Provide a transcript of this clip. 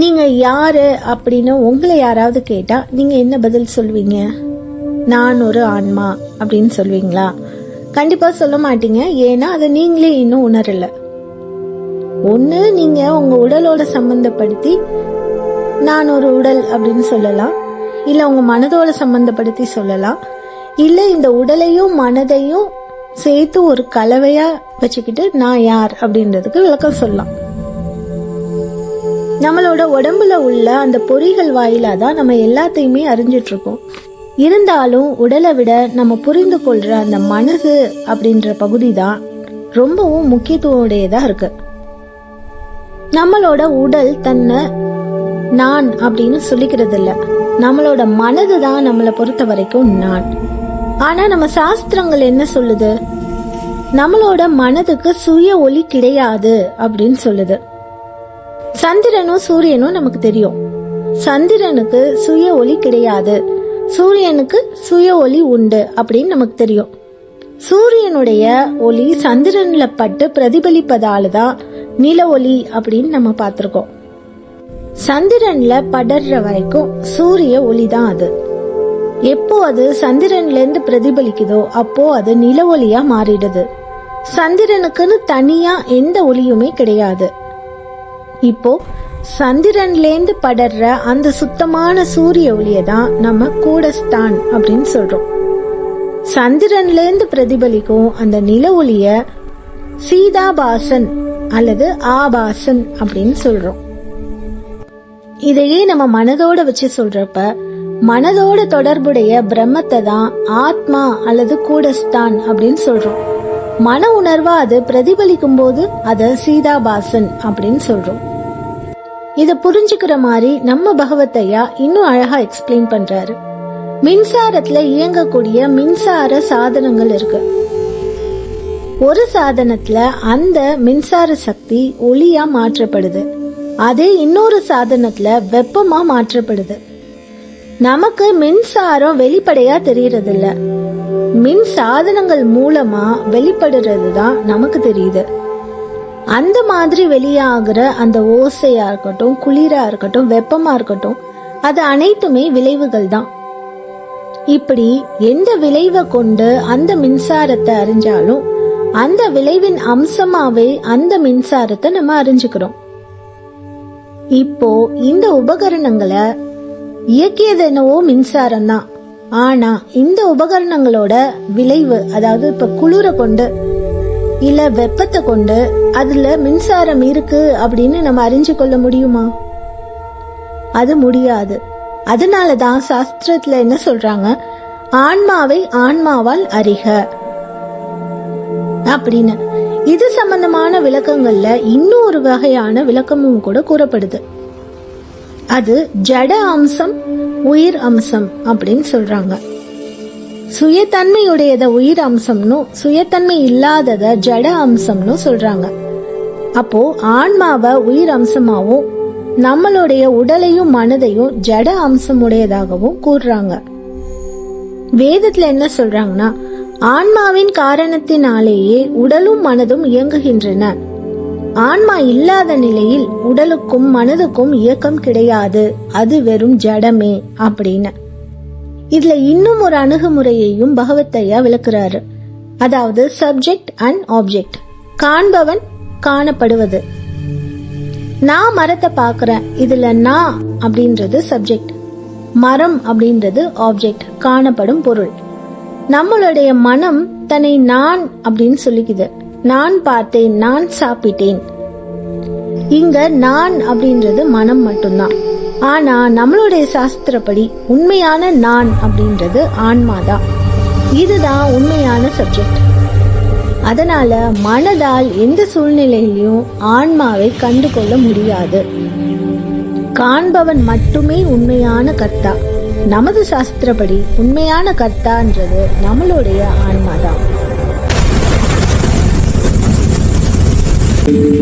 நீங்க யாரு அப்படின்னு உங்களை யாராவது கேட்டா நீங்க என்ன பதில் சொல்வீங்க? நான் ஒரு ஆன்மா அப்படின்னு சொல்வீங்களா? கண்டிப்பா சொல்ல மாட்டீங்க. ஏன்னா அதை நீங்களே இன்னும் உணரல. ஒண்ணு நீங்க உங்க உடலோட சம்பந்தப்படுத்தி நான் ஒரு உடல் அப்படின்னு சொல்லலாம். இல்ல உங்க மனதோட சம்பந்தப்படுத்தி சொல்லலாம். இல்ல இந்த உடலையும் மனதையும் சேர்த்து ஒரு கலவையா வச்சுக்கிட்டு நான் யார் அப்படின்றதுக்கு விளக்கம் சொல்லலாம். நம்மளோட உடம்புல உள்ள அந்த பொறிகள் வாயிலாக தான் நம்ம எல்லாத்தையுமே அறிஞ்சிட்டு இருக்கோம் இருந்தாலும் உடலை விட நம்ம புரிந்து கொள்ற அந்த மனசு அப்படின்ற பகுதி தான் ரொம்பவும் முக்கியத்துவம் உடையதா இருக்கு. நம்மளோட உடல் தன்னை நான் அப்படின்னு சொல்லிக்கிறது இல்ல நம்மளோட மனது தான் நம்மளை பொறுத்த வரைக்கும் நான். ஆனா நம்ம சாஸ்திரங்கள் என்ன சொல்லுது? நம்மளோட மனதுக்கு சுய ஒளி கிடையாது அப்படின்னு சொல்லுது. சந்திரனும் சூரியனும் நமக்கு தெரியும். சந்திரனுக்கு சுய ஒளி கிடையாது. சூரியனுக்கு சுய ஒளி உண்டு அப்படின்னு நமக்கு தெரியும். சூரியனுடைய ஒளி சந்திரன்ல பட்டு பிரதிபலிப்பதால தான் நில ஒளி அப்படின்னு நம்ம பார்த்துருக்கோம். சந்திரன்ல படர்ற வரைக்கும் சூரிய ஒளி தான் அது. எப்போ அது சந்திரன்ல இருந்து பிரதிபலிக்குதோ அப்போ அது நில ஒளியா மாறிடுது. சந்திரனுக்குன்னு தனியா எந்த ஒளியுமே கிடையாது. இப்போ சந்திரன்லேந்து படர்ற அந்த சுத்தமான சூரிய ஒளியை தான் நம்ம கூடஸ்தான் அப்படின்னு சொல்றோம். சந்திரன்லேந்து பிரதிபலிக்கும் அந்த நில ஒளிய சீதாபாசன் அல்லது ஆபாசன் அப்படின்னு சொல்றோம். இதையே நம்ம மனதோட வச்சு சொல்றப்ப மனதோட தொடர்புடைய பிரம்மத்தை தான் ஆத்மா அல்லது கூடஸ்தான் அப்படின்னு சொல்றோம். மன உணர்வா அது பிரதிபலிக்கும் போது அத சீதாபாசன் அப்படின்னு சொல்றோம். இத புரிஞ்சுக்கிற மாதிரி நம்ம பகவத்தையா இன்னும் அழகா எக்ஸ்பிளைன் பண்றாரு. மின்சாரத்துல இயங்கக்கூடிய மின்சார சாதனங்கள் இருக்கு. ஒரு சாதனத்துல அந்த மின்சார சக்தி ஒளியா மாற்றப்படுது. அதே இன்னொரு சாதனத்துல வெப்பமா மாற்றப்படுது. நமக்கு மின்சாரம் வெளிப்படையா தெரியறது இல்ல மின் சாதனங்கள் மூலமா வெளிப்படுறது தான் நமக்கு தெரியுது. அந்த மாதிரி வெளியாகிற அந்த ஓசையா இருக்கட்டும் குளிரா இருக்கட்டும் வெப்பமா இருக்கட்டும் அது அனைத்துமே விளைவுகள் தான் இப்படி எந்த விளைவை கொண்டு அந்த மின்சாரத்தை அறிஞ்சாலும் அந்த விளைவின் அம்சமாவே அந்த மின்சாரத்தை நம்ம அறிஞ்சுக்கிறோம். இப்போ இந்த உபகரணங்களை இயக்கியது என்னவோ மின்சாரம் தான் ஆனா இந்த உபகரணங்களோட விளைவு அதாவது இப்ப குளிர கொண்டு இல்ல வெப்பத்தை கொண்டு அதுல மின்சாரம் இருக்கு அப்படின்னு நம்ம அறிஞ்சு கொள்ள முடியுமா? அது முடியாது. அதனாலதான் சாஸ்திரத்துல என்ன சொல்றாங்க? ஆன்மாவை ஆன்மாவால் அறிக. அப்படின்னு. இது சம்பந்தமான விளக்கங்கள்ல இன்னொரு வகையான விளக்கமும் கூட கூறப்படுது. அது ஜட அம்சம் உயிர் அம்சம் அப்படின்னு சொல்றாங்க. சுயத்தன்மையுடையத உயிர் அம்சம்னும் சுயத்தன்மை இல்லாதத ஜட அம்சம்னு சொல்றாங்க. அப்போ ஆன்மாவை உயிர் அம்சமாவும் நம்மளுடைய உடலையும் மனதையும் ஜட அம்சம் உடையதாகவும் கூறுறாங்க. வேதத்துல என்ன சொல்றாங்கன்னா ஆன்மாவின் காரணத்தினாலேயே உடலும் மனதும் இயங்குகின்றன. ஆன்மா இல்லாத நிலையில் உடலுக்கும் மனதுக்கும் இயக்கம் கிடையாது. அது வெறும் ஜடமே அப்படின்னு. இதுல இன்னும் ஒரு அணுகுமுறையையும் பகவத்தையா விளக்குறாரு. அதாவது சப்ஜெக்ட் அண்ட் ஆப்ஜெக்ட் காண்பவன் காணப்படுவது. நான் மரத்தை பாக்குறேன் இதுல நான் அப்படின்றது சப்ஜெக்ட் மரம் அப்படின்றது ஆப்ஜெக்ட் காணப்படும் பொருள். நம்மளுடைய மனம் தன்னை நான் அப்படின்னு சொல்லிக்குது. நான் பார்த்தேன் நான் சாப்பிட்டேன். இங்க நான் அப்படின்றது மனம் மட்டும்தான். ஆனா நம்மளுடைய சாஸ்திரப்படி உண்மையான நான் அப்படின்றது ஆன்மாதான். இதுதான் உண்மையான சப்ஜெக்ட் அதனால மனதால் எந்த சூழ்நிலையிலும் ஆன்மாவை கண்டு கொள்ள முடியாது. காண்பவன் மட்டுமே உண்மையான கர்த்தா. நமது சாஸ்திரப்படி உண்மையான கர்த்தான்றது நம்மளுடைய ஆன்மாதான். Thank you.